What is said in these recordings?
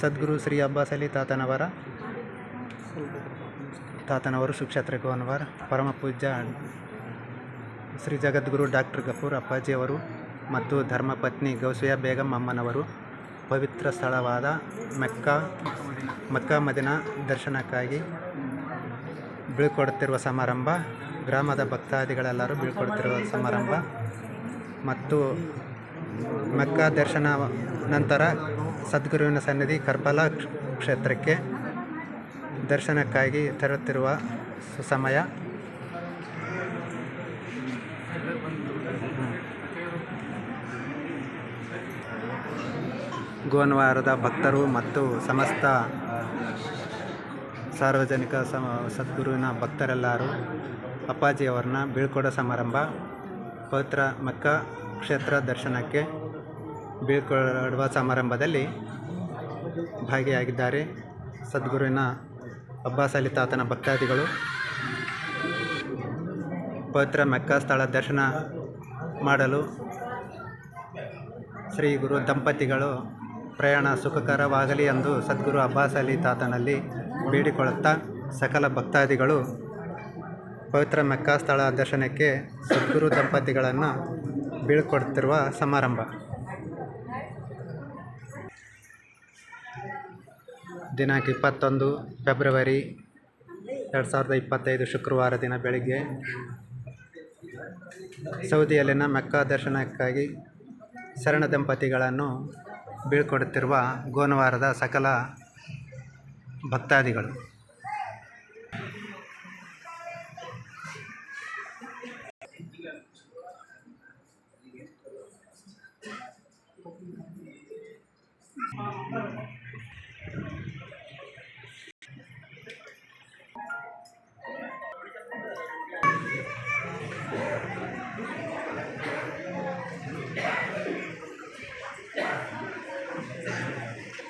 ಸದ್ಗುರು ಶ್ರೀ ಅಬ್ಬಾಸ್ ಅಲಿ ತಾತನವರ, ತಾತನವರು ಸುಕ್ಷೇತ್ರ ಗೋನವರ ಪರಮ ಪೂಜ್ಯ ಶ್ರೀ ಜಗದ್ಗುರು ಡಾಕ್ಟರ್ ಗಫೂರ್ ಅಪ್ಪಾಜಿಯವರು ಮತ್ತು ಧರ್ಮಪತ್ನಿ ಗೌಸಿಯಾ ಬೇಗಂ ಅಮ್ಮನವರು ಪವಿತ್ರ ಸ್ಥಳವಾದ ಮೆಕ್ಕ, ಮಕ್ಕಾ ಮದಿನ ದರ್ಶನಕ್ಕಾಗಿ ಬೀಳ್ಕೊಡುತ್ತಿರುವ ಸಮಾರಂಭ, ಗ್ರಾಮದ ಭಕ್ತಾದಿಗಳೆಲ್ಲರೂ ಬೀಳ್ಕೊಡುತ್ತಿರುವ ಸಮಾರಂಭ ಮತ್ತು ಮೆಕ್ಕಾ ದರ್ಶನ ನಂತರ ಸದ್ಗುರುವಿನ ಸನ್ನಿಧಿ ಕರ್ಬಲ ಕ್ಷೇತ್ರಕ್ಕೆ ದರ್ಶನಕ್ಕಾಗಿ ತೆರಳುತ್ತಿರುವ ಸಮಯ. ಗೋನ್ವಾರದ ಭಕ್ತರು ಮತ್ತು ಸಮಸ್ತ ಸಾರ್ವಜನಿಕ ಸಮ, ಸದ್ಗುರುವಿನ ಭಕ್ತರೆಲ್ಲರೂ ಅಪ್ಪಾಜಿಯವರನ್ನ ಬೀಳ್ಕೊಡೋ ಸಮಾರಂಭ. ಪವಿತ್ರ ಮೆಕ್ಕ ಕ್ಷೇತ್ರ ದರ್ಶನಕ್ಕೆ ಬೀಳ್ಕೊಡುವ ಸಮಾರಂಭದಲ್ಲಿ ಭಾಗಿಯಾಗಿದ್ದಾರೆ ಸದ್ಗುರುವಿನ ಅಬ್ಬಾಸ್ ಅಲಿ ತಾತನ ಭಕ್ತಾದಿಗಳು. ಪವಿತ್ರ ಮೆಕ್ಕ ಸ್ಥಳ ದರ್ಶನ ಮಾಡಲು ಶ್ರೀ ಗುರು ದಂಪತಿಗಳು ಪ್ರಯಾಣ ಸುಖಕರವಾಗಲಿ ಎಂದು ಸದ್ಗುರು ಅಬ್ಬಾಸ್ ಅಲಿ ತಾತನಲ್ಲಿ ಬೇಡಿಕೊಳ್ಳುತ್ತಾ ಸಕಲ ಭಕ್ತಾದಿಗಳು ಪವಿತ್ರ ಮೆಕ್ಕಾ ಸ್ಥಳ ದರ್ಶನಕ್ಕೆ ಸದ್ಗುರು ದಂಪತಿಗಳನ್ನು ಬೀಳ್ಕೊಡ್ತಿರುವ ಸಮಾರಂಭ. ದಿನಾಂಕ ಇಪ್ಪತ್ತೊಂದು, ಫೆಬ್ರವರಿ ಎರಡು ಸಾವಿರದ ಇಪ್ಪತ್ತೈದು ಶುಕ್ರವಾರ ದಿನ ಬೆಳಿಗ್ಗೆ ಸೌದಿಯಲ್ಲಿನ ಮೆಕ್ಕಾ ದರ್ಶನಕ್ಕಾಗಿ ಶರಣ ದಂಪತಿಗಳನ್ನು ಬೀಳ್ಕೊಡುತ್ತಿರುವ ಗೋನವಾರದ ಸಕಲ ಭಕ್ತಾದಿಗಳು.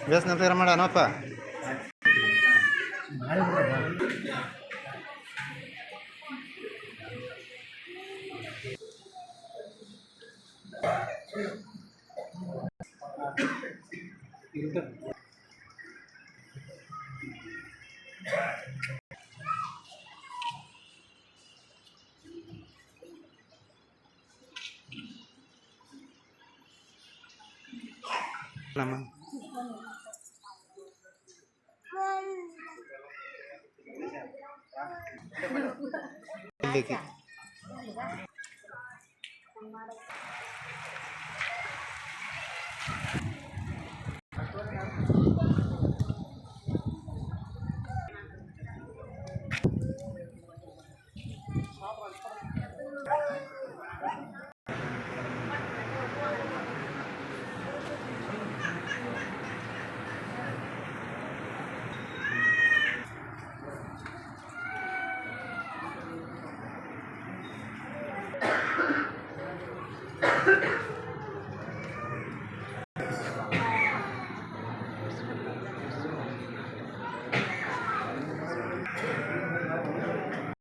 ವ್ಯಸನ ಫೇರ ಮಾಡೋಣಪ್ಪ lamang. Lagi.